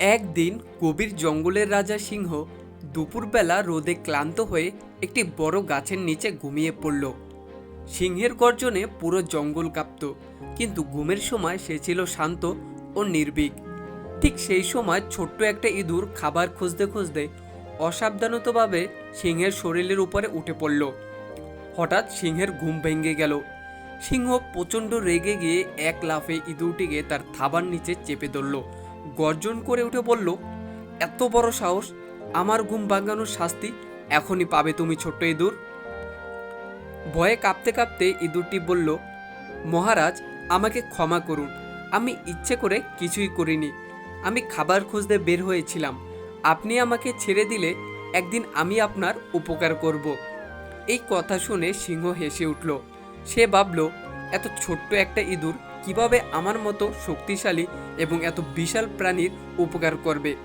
একদিন গভীর জঙ্গলের রাজা সিংহ দুপুরবেলা রোদে ক্লান্ত হয়ে একটি বড় গাছের নিচে ঘুমিয়ে পড়ল। সিংহের গর্জনে পুরো জঙ্গল কাঁপত, কিন্তু ঘুমের সময় সে ছিল শান্ত ও নির্ভীক। ঠিক সেই সময় ছোট্ট একটা ইঁদুর খাবার খুঁজতে খুঁজতে অসাবধানতভাবে সিংহের শরীরের উপরে উঠে পড়ল। হঠাৎ সিংহের ঘুম ভেঙে গেল। সিংহ প্রচণ্ড রেগে গিয়ে এক লাফে ইঁদুরটিকে তার থাবার নিচে চেপে ধরল। গর্জন করে উঠে বলল, এত বড় সাহস, আমার ঘুম ভাঙানোর শাস্তি এখনই পাবে তুমি ছোট্ট ইঁদুর। ভয়ে কাঁপতে কাঁপতে ইঁদুরটি বলল, মহারাজ, আমাকে ক্ষমা করুন। আমি ইচ্ছে করে কিছুই করিনি। আমি খাবার খুঁজতে বের হয়েছিলাম। আপনি আমাকে ছেড়ে দিলে একদিন আমি আপনার উপকার করব। এই কথা শুনে সিংহ হেসে উঠল। সে ভাবল, এত ছোট্ট একটা ইঁদুর কীভাবে আমার মতো শক্তিশালী এবং এত বিশাল প্রাণীর উপকার করবে?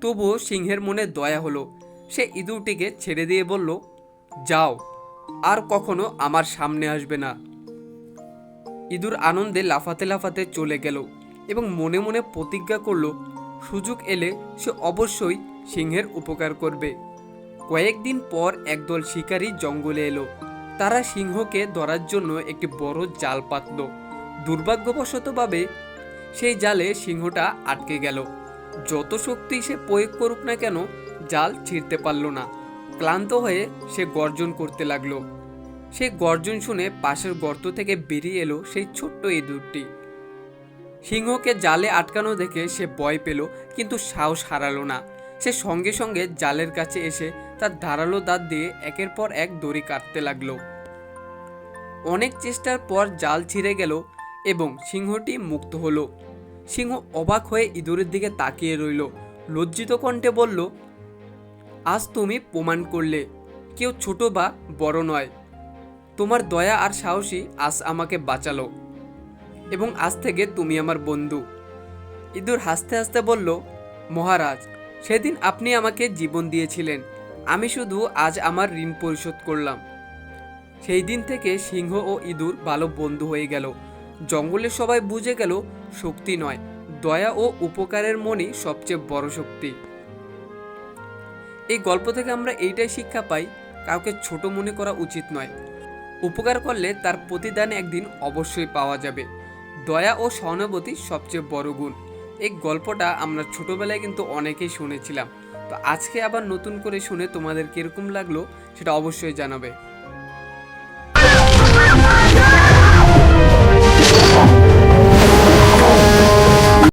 তবুও সিংহের মনে দয়া হলো। সে ইঁদুরটিকে ছেড়ে দিয়ে বলল, যাও, আর কখনো আমার সামনে আসবে না। ইঁদুর আনন্দে লাফাতে লাফাতে চলে গেল এবং মনে মনে প্রতিজ্ঞা করল, সুযোগ এলে সে অবশ্যই সিংহের উপকার করবে। কয়েকদিন পর একদল শিকারী জঙ্গলে এলো। তারা সিংহকে ধরার জন্য একটি বড় জাল পাতল। দুর্ভাগ্যবশতভাবে, সেই জালে সিংহটা আটকে গেল। যত শক্তি সে প্রয়োগ করুক না কেন, জাল ছিঁড়তে পারল না। ক্লান্ত হয়ে সে গর্জন করতে লাগল। সেই গর্জন শুনে পাশের গর্ত থেকে বেরিয়ে এলো সেই ছোট্ট ইঁদুরটি সিংহকে জালে আটকানো দেখে সে ভয় পেল, কিন্তু সাহস হারালো না। সে সঙ্গে সঙ্গে জালের কাছে এসে তার ধারালো দাঁত দিয়ে একের পর এক দড়ি কাটতে লাগল। অনেক চেষ্টার পর জাল ছিঁড়ে গেল এবং সিংহটি মুক্ত হলো। সিংহ অবাক হয়ে ইঁদুরের দিকে তাকিয়ে রইল। লজ্জিত কণ্ঠে বলল, আজ তুমি প্রমাণ করলে, কেউ ছোট বা বড় নয়। তোমার দয়া আর সাহসী আজ আমাকে বাঁচালো এবং আজ থেকে তুমি আমার বন্ধু। ইঁদুর হাসতে হাসতে বলল, মহারাজ, সেদিন আপনি আমাকে জীবন দিয়েছিলেন। আমি শুধু আজ আমার ঋণ পরিশোধ করলাম। সেই দিন থেকে সিংহ ও ইঁদুর ভালো বন্ধু হয়ে গেল। জঙ্গলের সবাই বুঝে গেল শক্তি নয়, দয়া ও উপকারের মনই সবচেয়ে বড় শক্তি। এই গল্প থেকে আমরা এইটাই শিক্ষা পাই, কাউকে ছোট মনে করা উচিত নয়। উপকার করলে তার প্রতিদান একদিন অবশ্যই পাওয়া যাবে। দয়া ও সহানুভূতি সবচেয়ে বড় গুণ। এই গল্পটা আমরা ছোটবেলায় কিন্তু অনেকেই শুনেছিলাম। তো আজকে আবার নতুন করে শুনে তোমাদের কীরকম লাগল সেটা অবশ্যই জানাবে।